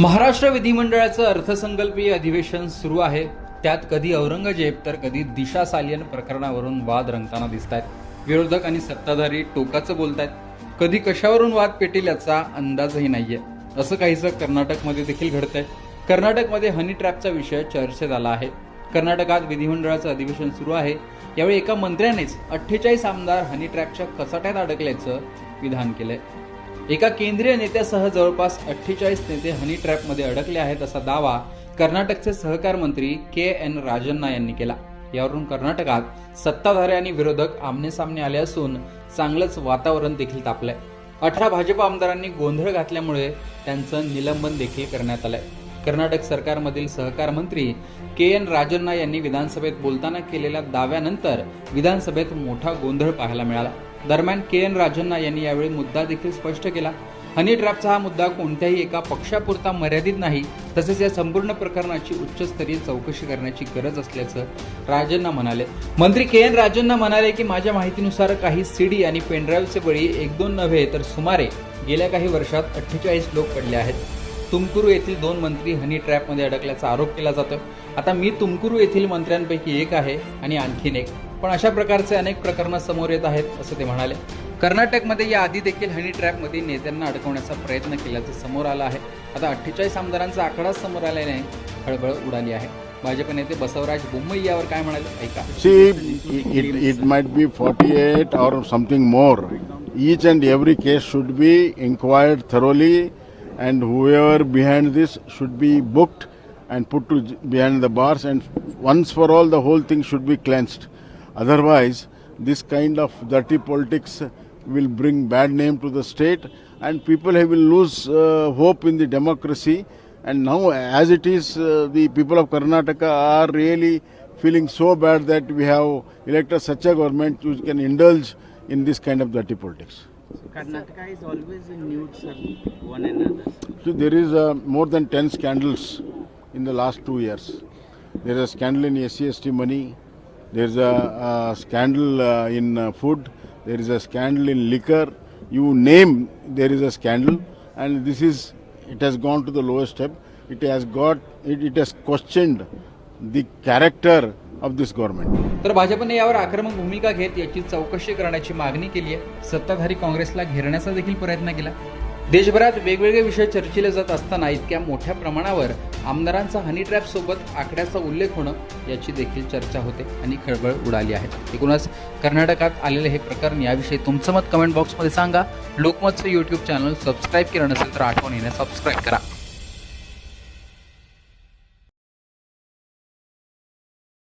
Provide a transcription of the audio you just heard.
महाराष्ट्र विधिमंडळाचं अर्थसंकल्पीय अधिवेशन सुरू आहे. त्यात कधी औरंगजेब तर कधी दिशा सालियन प्रकरणावरून वाद रंगताना दिसत आहेत विरोधक आणि सत्ताधारी टोकाचं बोलतायत. कधी कशावरून वाद पेटेल याचा अंदाजही नाहीये. असं काहीसं कर्नाटकमध्ये देखील घडतंय. कर्नाटकमध्ये हनी ट्रॅपचा विषय चर्चेत आला आहे. कर्नाटकात विधिमंडळाचं अधिवेशन सुरू आहे. यावेळी एका मंत्र्यानेच अठ्ठेचाळीस आमदार हनी ट्रॅपच्या कचाट्यात अडकल्याचं विधान केलंय. एका केंद्रीय नेत्यासह जवळपास अठ्ठेचाळीस नेते हनी ट्रॅपमध्ये अडकले आहेत असा दावा कर्नाटकचे सहकार मंत्री के एन राजन्ना यांनी केला. यावरून कर्नाटकात सत्ताधारी आणि विरोधक आमनेसामने आले असून चांगलंच वातावरण देखील तापलंय. अठरा भाजप आमदारांनी गोंधळ घातल्यामुळे त्यांचं निलंबन देखील करण्यात आलंय. कर्नाटक सरकारमधील सहकार मंत्री के एन राजन्ना यांनी विधानसभेत बोलताना केलेल्या दाव्यानंतर विधानसभेत मोठा गोंधळ पाहायला मिळाला. दरम्यान के एन राजन्ना यांनी यावेळी मुद्दा देखील स्पष्ट केला. हनी ट्रॅपचा हा मुद्दा कोणत्याही एका पक्षापुरता मर्यादित नाही तसेच या संपूर्ण प्रकरणाची उच्चस्तरीय चौकशी करण्याची गरज असल्याचं राजन्ना म्हणाले. मंत्री के एन राजन्ना म्हणाले की माझ्या माहितीनुसार काही सीडी आणि पेनड्राईव्हचे बळी एक दोन नव्हे तर सुमारे गेल्या काही वर्षात अठ्ठेचाळीस लोक पडले आहेत. तुमकुरू येथील दोन मंत्री हनी ट्रॅपमध्ये अडकल्याचा आरोप केला जातो आता मी तुमकुरू येथील मंत्र्यांपैकी एक आहे आणि आणखीन एक. पण अशा प्रकारचे अनेक प्रकरणं समोर येत आहेत असं ते म्हणाले. कर्नाटकमध्ये या आधी देखील हनी ट्रॅपमध्ये नेत्यांना अडकवण्याचा प्रयत्न केल्याचं समोर आलं आहे. आता अठ्ठेचाळीस आमदारांचा आकडाच समोर आल्याने खळबळ उडाली आहे. भाजप नेते बसवराज बोंबई यावर काय म्हणाले? ऐका. It might be forty eight or something more each and every case should be inquired thoroughly and whoever behind this should be booked and put to behind the bars and once for all the whole thing should be cleansed Otherwise, this kind of dirty politics will bring bad name to the state, and people will lose uh, hope in the democracy. And now, as it is, uh, the people of Karnataka are really feeling so bad that we have elected such a government which can indulge in this kind of dirty politics. Karnataka is always in nude, sir, one another. So there is uh, more than 10 scandals in the last two years. There is a scandal in SCST money. There is a, a scandal uh, in uh, food. There is a scandal in liquor. You name, there is a scandal, and this is it has gone to the lowest step. It has got it, it has questioned the character of this government. तर भाजपने यावर आक्रमक भूमिका घेत याची चौकशी करण्याची मागणी केली आहे सत्ताधारी काँग्रेसला घेरण्याचा देखील प्रयत्न केला देशभरात वेगवेगळे विषय चर्चिले जात असताना इतक्या मोठ्या प्रमाणावर आमदारांचा हनी ट्रॅप सोबत आकड्याचा उल्लेख होणं याची देखील चर्चा होते आणि खळबळ उडाली आहे. एकूणच कर्नाटकात आलेले हे प्रकरण याविषयी तुमचं मत कमेंट बॉक्समध्ये सांगा. लोकमतचं यूट्यूब चॅनल सबस्क्राईब केलं नसेल तर आठवणीने सबस्क्राईब करा.